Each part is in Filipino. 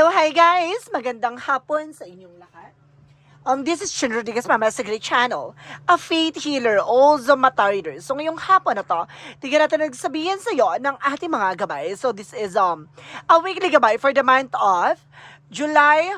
Hello, hi guys! Magandang hapon sa inyong lahat. Um, this is Chin Rodriguez, Mama sa Great Channel, a faith healer, also mata reader. So ngayong hapon na to, tignan natin nagsabihin sa iyo ng ating mga gabay. So this is um a weekly gabay for the month of July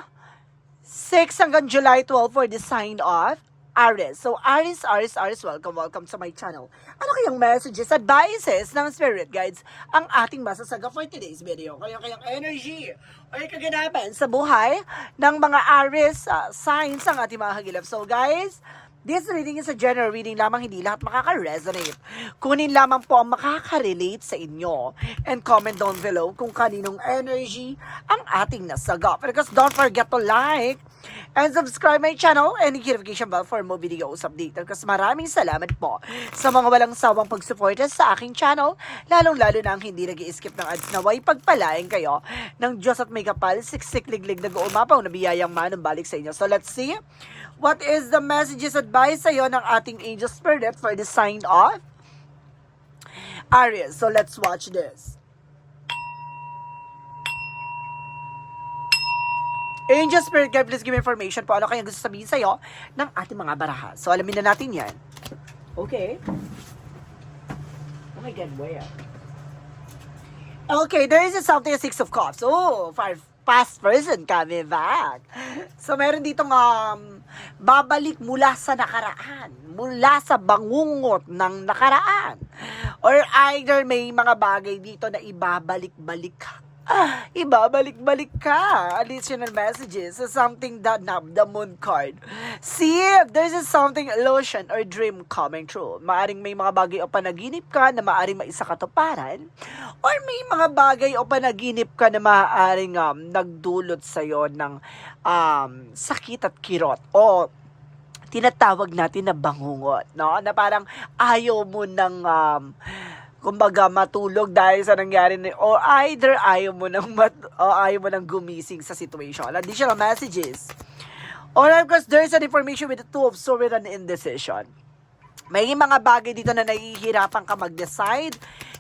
6 hanggang July 12 for the sign of Aries. So, Aries, Aries, Aries, welcome, welcome sa my channel. Ano kayang messages, advices ng spirit guides ang ating masasaga for today's video? Kaya kayang energy o kaganapan sa buhay ng mga Aries uh, signs ang ating mga hagilap. So, guys, This reading is a general reading lamang, hindi lahat makaka-resonate. Kunin lamang po ang makaka-relate sa inyo. And comment down below kung kaninong energy ang ating nasaga. Because don't forget to like and subscribe my channel and hit notification bell for more videos updated. Kasi maraming salamat po sa mga walang sawang pagsuporta sa aking channel, lalong-lalo na ang hindi nag skip ng ads naway pagpalain kayo ng Diyos at may kapal, siksik-liglig na umapaw na biyayang manumbalik sa inyo. So let's see what is the messages advice sa'yo ng ating angel spirit for the sign of Aries. So let's watch this. Angel Spirit Guide, please give me information po ano kayang gusto sabihin sa'yo ng ating mga baraha. So, alamin na natin yan. Okay. Oh my God, where? Okay, there is something, Six of Cups. Oh, five, past person coming back. So, meron ditong um, babalik mula sa nakaraan. Mula sa bangungot ng nakaraan. Or either may mga bagay dito na ibabalik-balik ah, ibabalik-balik ka. Additional messages so something that nab the moon card. See if there's something illusion or dream coming true. Maaring may mga bagay o panaginip ka na maaring maisakatuparan or may mga bagay o panaginip ka na maaaring um, nagdulot sa'yo ng um, sakit at kirot o tinatawag natin na bangungot, no? Na parang ayaw mo ng um, kumbaga matulog dahil sa nangyari ni or either ayaw mo nang mat, o ayaw mo nang gumising sa situation. Additional messages. Or of course, there's an information with the two of swords and indecision. May mga bagay dito na nahihirapan ka mag-decide,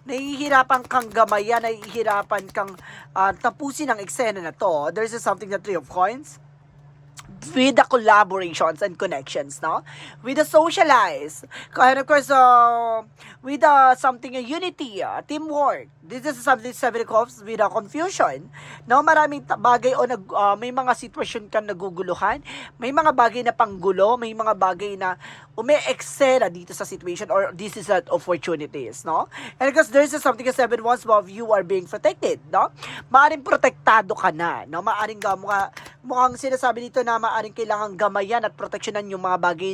nahihirapan kang gamayan, nahihirapan kang uh, tapusin ang eksena na to. There's something na three of coins with the collaborations and connections, no? With the socialize. And of course, uh, with the something, uh, unity, uh, teamwork. This is something cups with a confusion. No, maraming bagay o nag, uh, may mga sitwasyon kang naguguluhan, may mga bagay na panggulo, may mga bagay na ume-excel dito sa situation or this is an opportunities, no? And because there's something a seven once of you are being protected, no? Maaring protektado ka na, no? Maaring mukha, mukhang sinasabi dito na maaring kailangan gamayan at proteksyonan yung mga bagay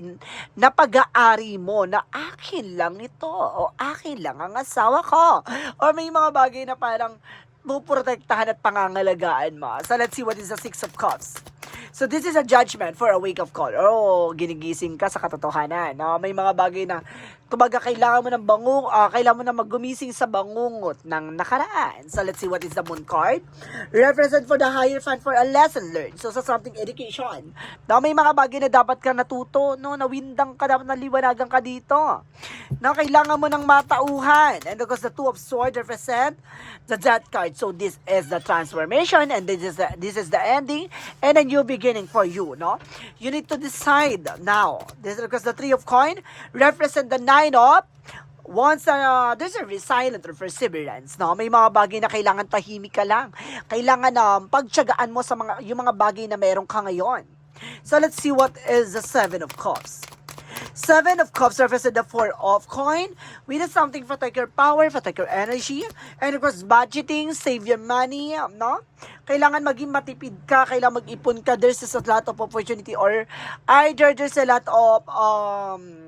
na pag-aari mo na akin lang ito o akin lang ang asawa ko. Or may mga bagay na parang puprotektahan at pangangalagaan mo. So let's see what is the Six of Cups. So this is a judgment for a wake of call. Oh, ginigising ka sa katotohanan. No? May mga bagay na kumbaga kailangan mo ng bangung, uh, kailangan mo na maggumising sa bangungot ng nakaraan. So let's see what is the moon card. Represent for the higher fan for a lesson learned. So sa something education. No, may mga bagay na dapat ka natuto, no, nawindang ka, dapat naliwanagan ka dito. No, kailangan mo ng matauhan. And because the two of swords represent the death card. So this is the transformation and this is the, this is the ending and a new beginning for you, no? You need to decide now. This is because the three of coin represent the of once uh, there's a silent or perseverance, no? May mga bagay na kailangan tahimik ka lang. Kailangan um, pagtyagaan mo sa mga yung mga bagay na meron ka ngayon. So let's see what is the seven of cups. Seven of Cups represent the Four of Coin. We need something protect your power, protect your energy. And of course, budgeting, save your money, no? Kailangan maging matipid ka, kailangan mag-ipon ka. There's a lot of opportunity or either there's a lot of um,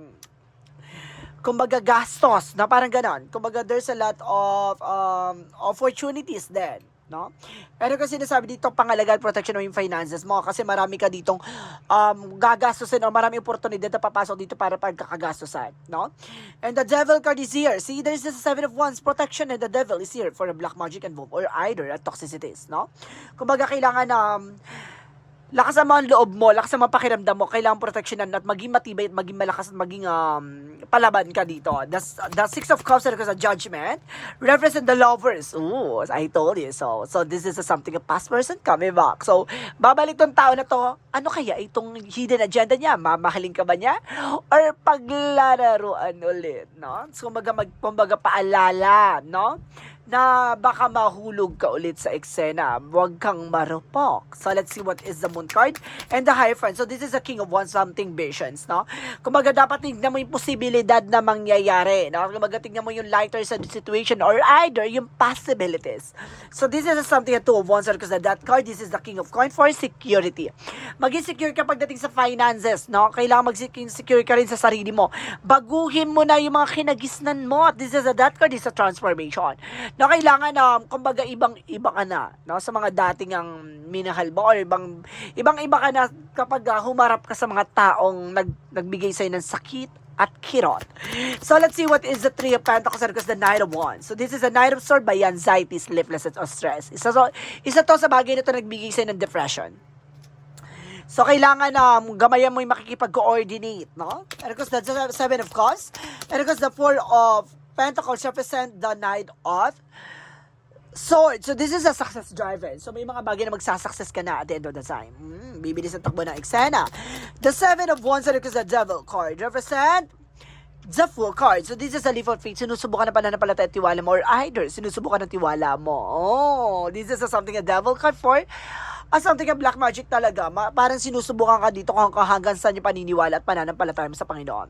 kumbaga gastos, na parang ganon. Kumbaga there's a lot of um, opportunities then no? Pero kasi sinasabi dito, pangalagaan protection yung finances mo kasi marami ka ditong um, gagastusin o marami oportunidad na papasok dito para pagkakagastusan, no? And the devil card is here. See, there's the seven of wands, protection and the devil is here for the black magic involved or either a toxicities, no? Kumbaga kailangan um, lakas ang loob mo, lakas ang pakiramdam mo, kailangan proteksyonan at maging matibay at maging malakas at maging um, palaban ka dito. The, the Six of Cups represents judgment, represent the lovers. Ooh, I told you so. So this is a something a past person coming back. So, babalik tong tao na to, ano kaya itong hidden agenda niya? Mamahalin ka ba niya? Or paglalaruan ulit, no? So, kumbaga, mag, kumbaga paalala, no? Na baka mahulog ka ulit sa eksena. Huwag kang marupok. So, let's see what is the moon card and the hierophant. So, this is a king of one something visions, no? Kumbaga, dapat tignan mo yung posibilidad na mangyayari, no? Kumbaga, tignan mo yung lighter sa situation or either yung possibilities. So, this is something a two of wands because that card, this is the king of coin for security. Maging secure ka pagdating sa finances, no? Kailangan mag-secure ka rin sa sarili mo. Baguhin mo na yung mga kinagisnan mo. This is a that card, this is a transformation na kailangan na kumbaga ibang iba ka na no sa mga dating ang minahal mo or ibang ibang iba ka na kapag ah, humarap ka sa mga taong nag, nagbigay sa'yo ng sakit at kirot. So let's see what is the Three of Pentacles because the Knight of Wands. So this is the Knight of Swords by anxiety, sleeplessness, or stress. Isa, so, isa to sa bagay na to nagbigay sa'yo ng depression. So, kailangan na um, gamayan mo yung makikipag-coordinate, no? And of course, that's the Seven of Cups. And of course, the Four of Pentacles represent the Knight of Swords. So, this is a success driver. So, may mga bagay na magsasuccess ka na at the end of the time. Mm, bibilis ang takbo ng eksena. The Seven of Wands, course, the Devil card represent the Fool card. So, this is a leaf of faith. Sinusubukan na pananampalataya at tiwala mo or either sinusubukan ng tiwala mo. Oh, this is a something a devil card for as something a black magic talaga. Ma- parang sinusubukan ka dito kung hanggang saan yung paniniwala at pananampalataya mo sa Panginoon.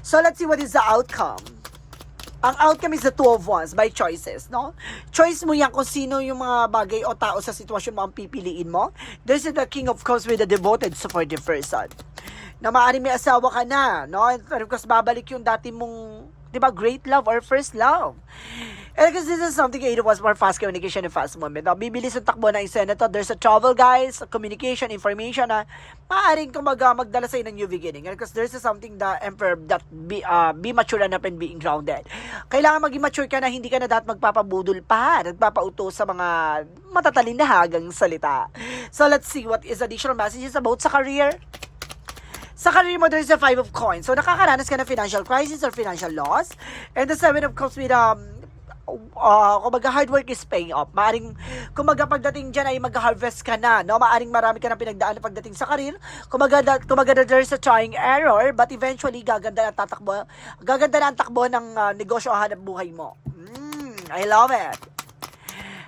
So, let's see what is the outcome. Ang outcome is the two of wands by choices, no? Choice mo yan kung sino yung mga bagay o tao sa sitwasyon mo ang pipiliin mo. This is the king of cups with the devoted supportive person. Na maaaring may asawa ka na, no? Pero kasi babalik yung dati mong, di ba, great love or first love. And because this is something it was more fast communication and fast movement. No? Bibilis ang takbo ng senator. There's a travel, guys, communication, information na maaaring kumaga magdala sa'yo ng new beginning. And because there's something the emperor that be, uh, be mature enough and being grounded. Kailangan maging mature ka na hindi ka na dapat magpapabudol pa, nagpapautos sa mga matatalinhagang salita. So let's see what is additional messages about sa career. Sa career mo, there's a five of coins. So, nakakaranas ka ng financial crisis or financial loss. And the seven of cups with, um, uh, kumbaga hard work is paying off. Maaring, kumbaga pagdating dyan ay mag-harvest ka na, no? Maaring marami ka na pinagdaan pagdating sa career. Kumbaga, kumbaga there's a trying error, but eventually, gaganda na tatakbo, gaganda na ang takbo ng uh, negosyo o hanap buhay mo. Mm, I love it.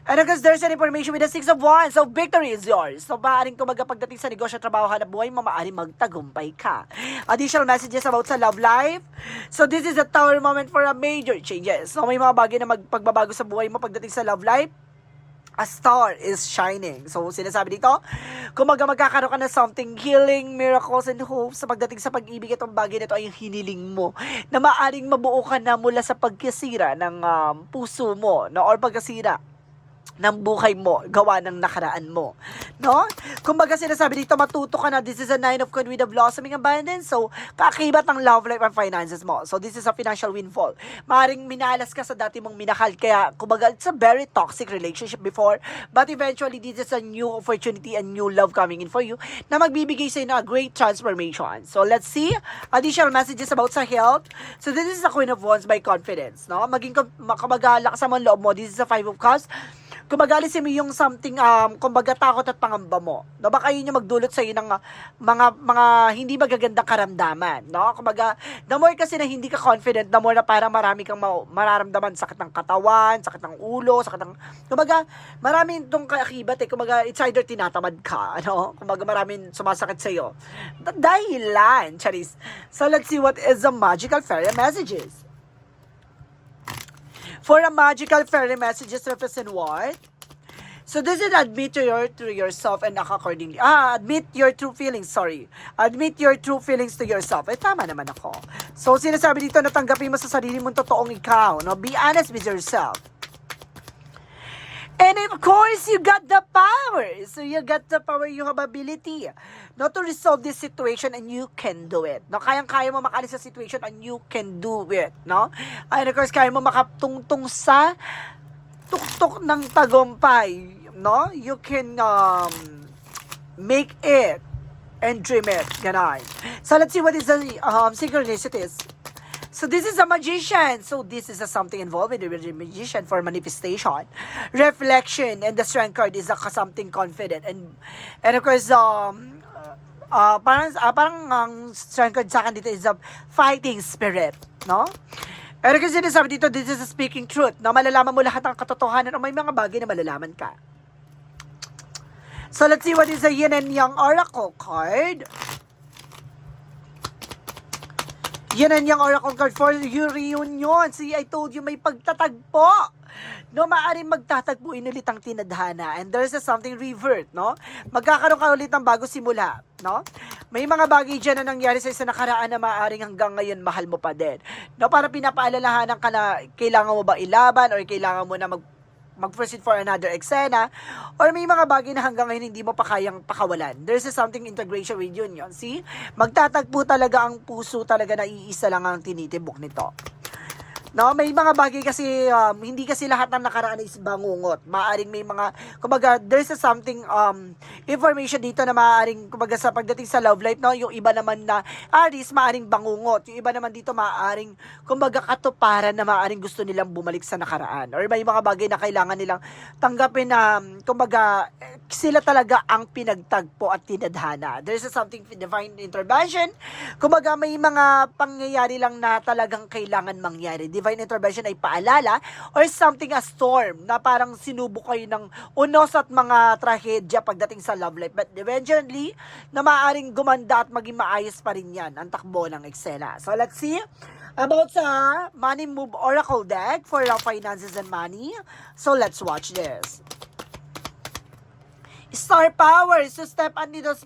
And because there's an information with the Six of Wands, so victory is yours. So, maaaring kumaga pagdating sa negosyo, trabaho, hanap buhay mo, maaaring magtagumpay ka. Additional messages about sa love life. So, this is a tower moment for a major changes. So, may mga bagay na magpagbabago sa buhay mo pagdating sa love life a star is shining. So, sinasabi dito, kung maga magkakaroon ka ng something healing, miracles, and hope sa pagdating sa pag-ibig, itong bagay na ito ay hiniling mo na maaring mabuo ka na mula sa pagkasira ng um, puso mo, no? or pagkasira ng buhay mo, gawa ng nakaraan mo. No? Kumbaga sinasabi dito, matuto ka na, this is a nine of coin with a blossoming abundance. So, kakibat ang love life and finances mo. So, this is a financial windfall. Maring minalas ka sa dati mong minahal. Kaya, kumbaga, it's a very toxic relationship before. But eventually, this is a new opportunity and new love coming in for you na magbibigay sa'yo ng a great transformation. So, let's see. Additional messages about sa health. So, this is the Queen of Wands by confidence. No? Maging, kumbaga, lakas mo ang loob mo. This is a Five of Cups kumbaga alisin mo yung something um kumbaga takot at pangamba mo no? Baka yun yung magdulot sa iyo ng uh, mga mga hindi magagandang karamdaman no? Kumbaga the more kasi na hindi ka confident the more na parang marami kang ma- mararamdaman sakit ng katawan sakit ng ulo sakit ng kumbaga marami itong kaakibat eh. Kumbaga it's either tinatamad ka ano kumbaga maraming sumasakit sa iyo dahilan charis so let's see what is the magical fairy messages For a magical fairy messages represent what? So this is admit to your to yourself and act accordingly. Ah, admit your true feelings, sorry. Admit your true feelings to yourself. Eh, tama naman ako. So, sinasabi dito na tanggapin mo sa sarili mong totoong ikaw. No? Be honest with yourself. And of course, you got the power. So you got the power, you have ability no, to resolve this situation and you can do it. No, kayang-kaya mo makalis sa situation and you can do it. No? And of course, kaya mo makatungtong sa tuktok ng tagumpay. No? You can um, make it, and dream it. Ganon. So let's see what is the um, synchronicities. So this is a magician. So this is a something involved with the magician for manifestation, reflection, and the strength card is a something confident and and of course um uh, parang ah, parang ang strength card sa akin dito is a fighting spirit, no? Pero kasi sinasabi dito, this is speaking truth, na malalaman mo lahat ng katotohanan o may mga bagay na malalaman ka. So let's see what is the yin and yang oracle card. Yin and yang oracle card for your reunion. See, I told you may pagtatagpo. No, maaaring magtatagpo ulit ang tinadhana. And there's a something revert, no? Magkakaroon ka ulit ng bago simula, no? May mga bagay dyan na nangyari sa isa nakaraan na maaaring hanggang ngayon mahal mo pa din. No, para pinapaalalahanan ka na kailangan mo ba ilaban or kailangan mo na mag mag-proceed for another eksena or may mga bagay na hanggang ngayon hindi mo pa kayang pakawalan. There's a something integration with union. See? Magtatagpo talaga ang puso talaga na iisa lang ang tinitibok nito. No, may mga bagay kasi um, hindi kasi lahat ng nakaraan is bangungot. Maaring may mga kumbaga there's a something um information dito na maaring kumbaga sa pagdating sa love life no, yung iba naman na Aries maaring bangungot. Yung iba naman dito maaring kumbaga katuparan na maaring gusto nilang bumalik sa nakaraan or may mga bagay na kailangan nilang tanggapin na um, kumbaga sila talaga ang pinagtagpo at tinadhana. There's a something divine intervention. Kumbaga may mga pangyayari lang na talagang kailangan mangyari. Divine intervention ay paalala or something a storm na parang sinubok kayo ng unos at mga trahedya pagdating sa love life. But eventually, na maaaring gumanda at maging maayos pa rin yan ang takbo ng eksena. So let's see about sa Money Move Oracle deck for uh, finances and money. So let's watch this. Star power is to step into the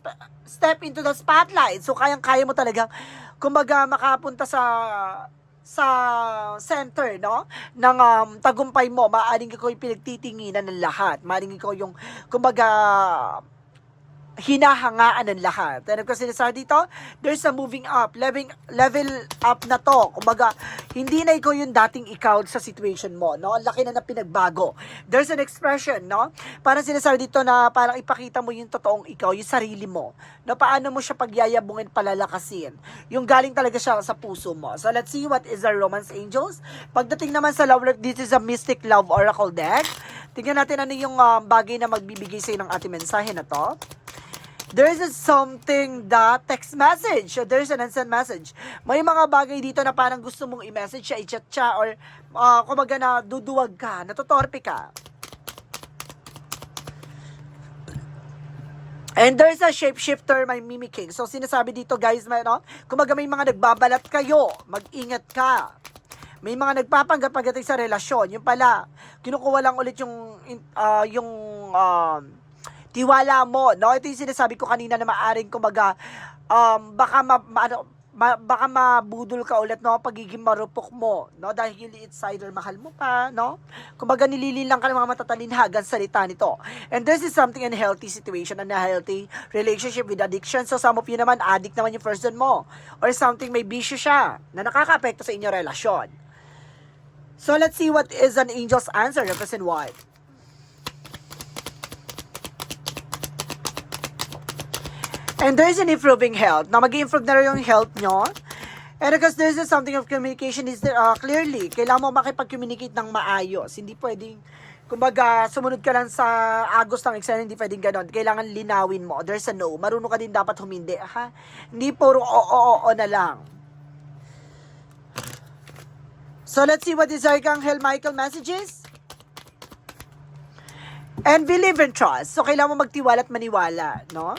step into the spotlight. So kayang-kaya mo talagang kumbaga makapunta sa sa center, no? ng um, tagumpay mo, maaaring ikaw yung pinagtitinginan ng lahat. Maaaring ikaw yung, kumbaga, hinahangaan ng lahat. Of course, sinasabi dito, there's a moving up, leveling, level up na to. Kumbaga, hindi na ikaw yung dating ikaw sa situation mo, no? Ang laki na na pinagbago. There's an expression, no? Parang sinasabi dito na parang ipakita mo yung totoong ikaw, yung sarili mo. No, paano mo siya pagyayabungin, palalakasin. Yung galing talaga siya sa puso mo. So, let's see what is the Romance Angels. Pagdating naman sa love this is a Mystic Love Oracle deck. Tingnan natin ano yung um, bagay na magbibigay sa'yo ng ating mensahe na to. There is something that text message. There is an instant message. May mga bagay dito na parang gusto mong i-message siya, i-chat siya, or uh, kumaga na duduwag ka, natutorpe ka. And there's a shapeshifter may mimicking. So sinasabi dito guys, may, no? kumaga may mga nagbabalat kayo, mag-ingat ka. May mga nagpapanggap pagdating sa relasyon. Yung pala, kinukuha lang ulit yung, uh, yung, um, tiwala mo, no? Ito yung sinasabi ko kanina na maaring kumaga, um, baka ma, ma, ano, ma, baka mabudol ka ulit, no? Pagiging marupok mo, no? Dahil it's mahal mo pa, no? Kumbaga nilililang ka ng mga matatalinhagan salita nito. And this is something unhealthy situation, unhealthy relationship with addiction. So some of you naman, addict naman yung person mo. Or something may bisyo siya na nakaka-apekto sa inyong relasyon. So let's see what is an angel's answer, represent what? And there's an improving health. Na mag-improve na rin yung health nyo. And because there's a something of communication is there, uh, clearly, kailangan mo makipag-communicate ng maayos. Hindi pwedeng, kumbaga, sumunod ka lang sa agos ng exam, hindi pwedeng ganon. Kailangan linawin mo. There's a no. Marunong ka din dapat humindi. Ha? Hindi puro oo, oo, oo na lang. So let's see what is Archangel Michael messages. And believe and trust. So kailangan mo magtiwala at maniwala, no?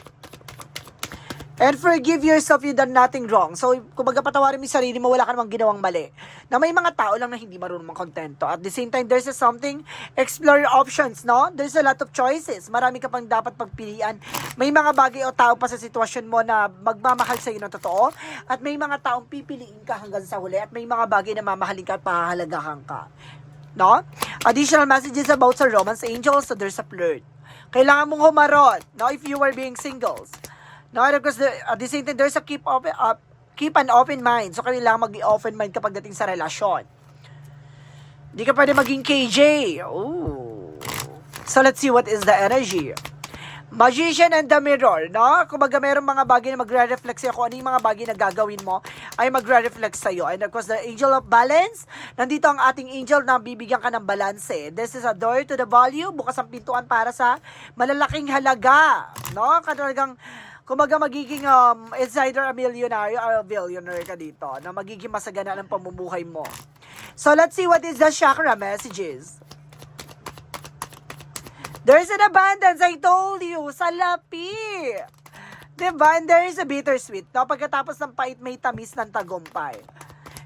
And forgive yourself you done nothing wrong. So, kung patawarin mo yung sarili mo, wala ka namang ginawang mali. Na may mga tao lang na hindi marunong kontento. At the same time, there's a something, explore your options, no? There's a lot of choices. Marami ka pang dapat pagpilian. May mga bagay o tao pa sa sitwasyon mo na magmamahal sa iyo ng totoo. At may mga taong pipiliin ka hanggang sa huli. At may mga bagay na mamahalin ka at pahahalagahan ka. No? Additional messages about sa romance angels. So, there's a flirt. Kailangan mong humarot, no? If you were being singles. No, because the, at the same time, there's a keep open, uh, keep an open mind. So, kailangan mag-open mind kapag dating sa relasyon. Hindi ka pwede maging KJ. Ooh. So, let's see what is the energy. Magician and the Mirror, no? Kumbaga mayroong mga bagay na magre-reflect sa'yo kung ano yung mga bagay na gagawin mo ay magre-reflect sa'yo. And of course, the Angel of Balance, nandito ang ating angel na bibigyan ka ng balance. This is a door to the value, bukas ang pintuan para sa malalaking halaga, no? Talagang kumbaga magiging um, it's either a millionaire or a billionaire ka dito na magiging masagana ng pamumuhay mo. So let's see what is the chakra messages. There's an abundance, I told you, sa lapi. Diba? And there is a bittersweet. No? Pagkatapos ng pait, may tamis ng tagumpay.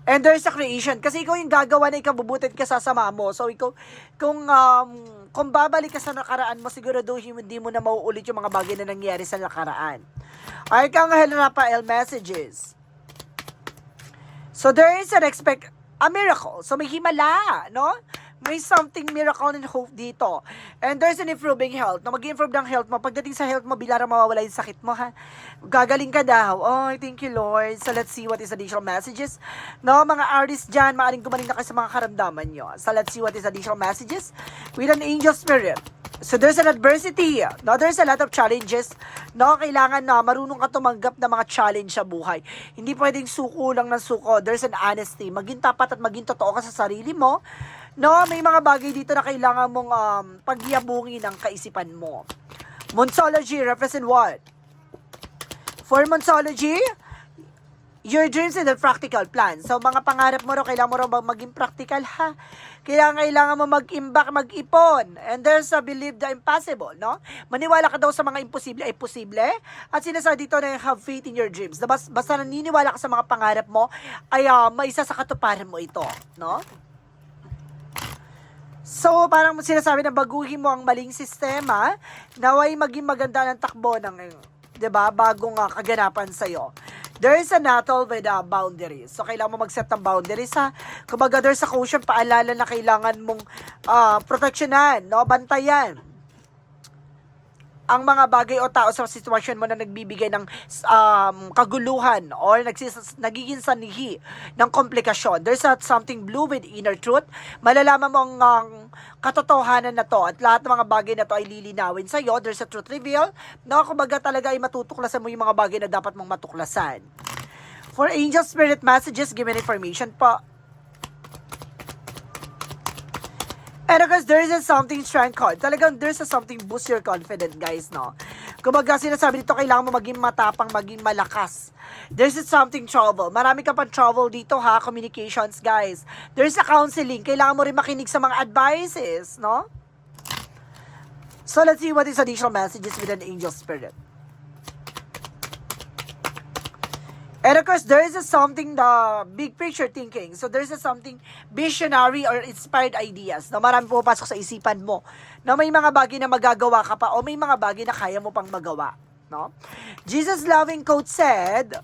And there's a creation. Kasi ikaw yung gagawa na ikabubutin ka sa sama mo. So, ikaw, kung, um, kung babalik ka sa nakaraan mo, siguraduhin hindi mo na mauulit yung mga bagay na nangyari sa nakaraan. Archangel Raphael messages. So, there is an expect, a miracle. So, may himala, no? May something miracle and hope dito. And there's an improving health. Na mag-improve ng health mo. Pagdating sa health mo, bilara mawawala yung sakit mo, ha? Gagaling ka daw. Oh, thank you, Lord. So, let's see what is additional messages. No, mga artists dyan, maaring gumaling na kayo sa mga karamdaman nyo. So, let's see what is additional messages with an angel spirit. So, there's an adversity. No, there's a lot of challenges. No, kailangan na marunong ka tumanggap ng mga challenge sa buhay. Hindi pwedeng suko lang ng suko. There's an honesty. Maging tapat at maging totoo ka sa sarili mo. No, may mga bagay dito na kailangan mong um, pagyabungin ng kaisipan mo. Monsology represent what? For Monsology, your dreams and the practical plan. So, mga pangarap mo ro, kailangan mo ro mag- maging practical, ha? Kailangan, kailangan mo mag-imbak, mag-ipon. And there's a believe the impossible, no? Maniwala ka daw sa mga imposible ay posible. At sinasabi dito na have faith in your dreams. Bas- basta naniniwala ka sa mga pangarap mo, ay uh, maisa sa katuparan mo ito, no? So, parang sinasabi na baguhin mo ang maling sistema, naway maging maganda ng takbo ng, 'di ba, bagong uh, kaganapan sa iyo. There is a battle with uh, boundaries. So, kailangan mo mag-set ng boundaries, ha? Kumbaga, there's a caution, paalala na kailangan mong uh, proteksyonan, no? Bantayan ang mga bagay o tao sa sitwasyon mo na nagbibigay ng um, kaguluhan or nagsis, nagiging sanihi ng komplikasyon. There's not something blue with inner truth. Malalaman mo ang ang katotohanan na to at lahat ng mga bagay na to ay lilinawin sa iyo. There's a truth reveal. No, kumbaga talaga ay matutuklasan mo yung mga bagay na dapat mong matuklasan. For angel spirit messages, given information po. And of course, there is a something strength card. Talagang there's a something boost your confidence, guys, no? Kumbaga, sinasabi dito, kailangan mo maging matapang, maging malakas. There's a something trouble. Marami ka pang trouble dito, ha? Communications, guys. There's a counseling. Kailangan mo rin makinig sa mga advices, no? So, let's see what is additional messages with an angel spirit. And of course, there is a something the big picture thinking. So there's a something visionary or inspired ideas na marami pumapasok sa isipan mo na may mga bagay na magagawa ka pa o may mga bagay na kaya mo pang magawa. No? Jesus' loving quote said,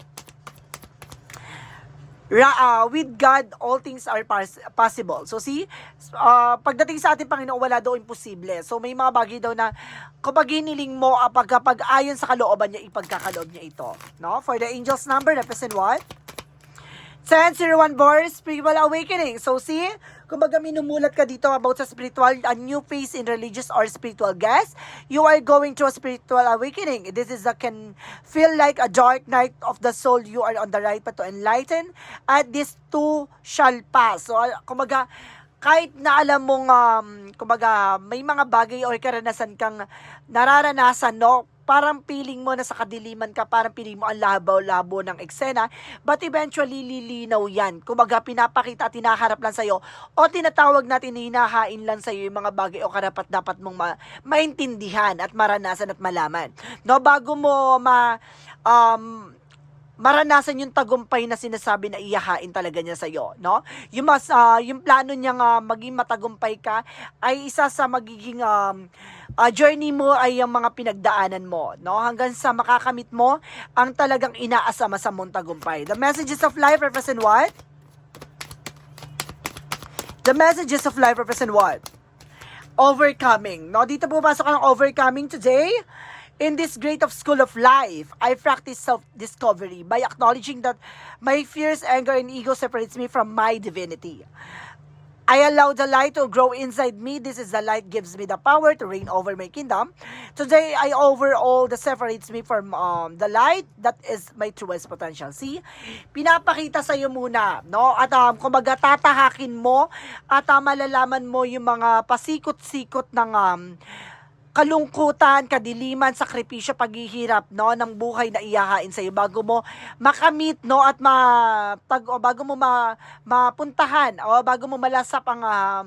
Ra, uh, with God, all things are pas- possible. So see, uh, pagdating sa ating Panginoon, wala daw imposible. So may mga bagay daw na kapag hiniling mo, uh, pag, pag ayon sa kalooban niya, ipagkakaloob niya ito. No? For the angel's number, represent what? 1001 Boris, spiritual awakening. So see, kumbaga minumulat ka dito about sa spiritual, a new phase in religious or spiritual guest, you are going through a spiritual awakening. This is a can feel like a dark night of the soul. You are on the right path to enlighten, at this too shall pass. So, kumbaga, kahit na alam mong, um, kumbaga, may mga bagay o karanasan kang nararanasan, no? Parang feeling mo na sa kadiliman ka, parang feeling mo ang labaw-labo ng eksena, but eventually lilinaw yan. Kumbaga, pinapakita at tinaharap lang sa'yo, o tinatawag natin, hinahain lang sa'yo yung mga bagay o karapat dapat mong ma- maintindihan at maranasan at malaman. No, bago mo ma, um, maranasan yung tagumpay na sinasabi na iyahain talaga niya sa iyo, no? Yung mas ah, yung plano niya nga maging matagumpay ka ay isa sa magiging um, ah, journey mo ay yung mga pinagdaanan mo, no? Hanggang sa makakamit mo ang talagang inaasama sa mong tagumpay. The messages of life represent what? The messages of life represent what? Overcoming. No, dito pumapasok ang overcoming today. In this great of school of life, I practice self-discovery by acknowledging that my fears, anger, and ego separates me from my divinity. I allow the light to grow inside me. This is the light gives me the power to reign over my kingdom. Today, I over all that separates me from um, the light. That is my truest potential. See? Pinapakita sa iyo muna, no? At um, kumbaga tatahakin mo at um, malalaman mo yung mga pasikot-sikot ng um, kalungkutan, kadiliman, sakripisyo, paghihirap, no, ng buhay na iyahain sa iyo bago mo makamit, no, at ma, pag, o, bago mo ma, mapuntahan, o bago mo malasap ang ah,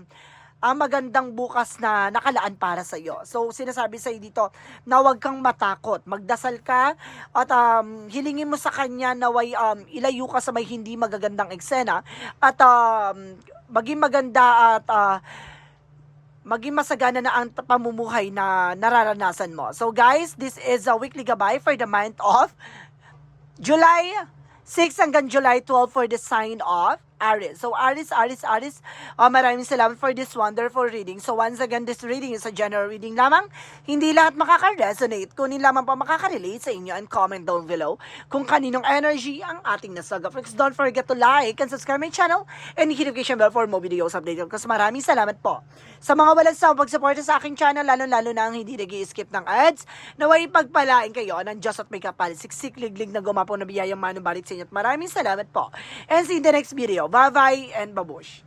ang magandang bukas na nakalaan para sa iyo. So, sinasabi sa iyo dito na huwag kang matakot. Magdasal ka at um, hilingin mo sa kanya na way, um, ilayo ka sa may hindi magagandang eksena at um, maging maganda at ah, maging masagana na ang pamumuhay na nararanasan mo. So guys, this is a weekly gabay for the month of July 6 hanggang July 12 for the sign of Aries. So Aries, Aries, Aries, uh, maraming salamat for this wonderful reading. So once again, this reading is a general reading lamang. Hindi lahat makaka-resonate. Kunin lamang pa makaka-relate sa inyo and comment down below kung kaninong energy ang ating nasaga. Friends, don't forget to like and subscribe my channel and hit notification bell for more videos updated. Kasi maraming salamat po sa mga walang sa pagsuporta sa aking channel, lalo-lalo na ang hindi nag skip ng ads, naway pagpalain kayo ng Diyos at may kapal, siksik liglig na gumapo na biyayang manubalik sa inyo. At maraming salamat po. And see you in the next video. Bye-bye and babush.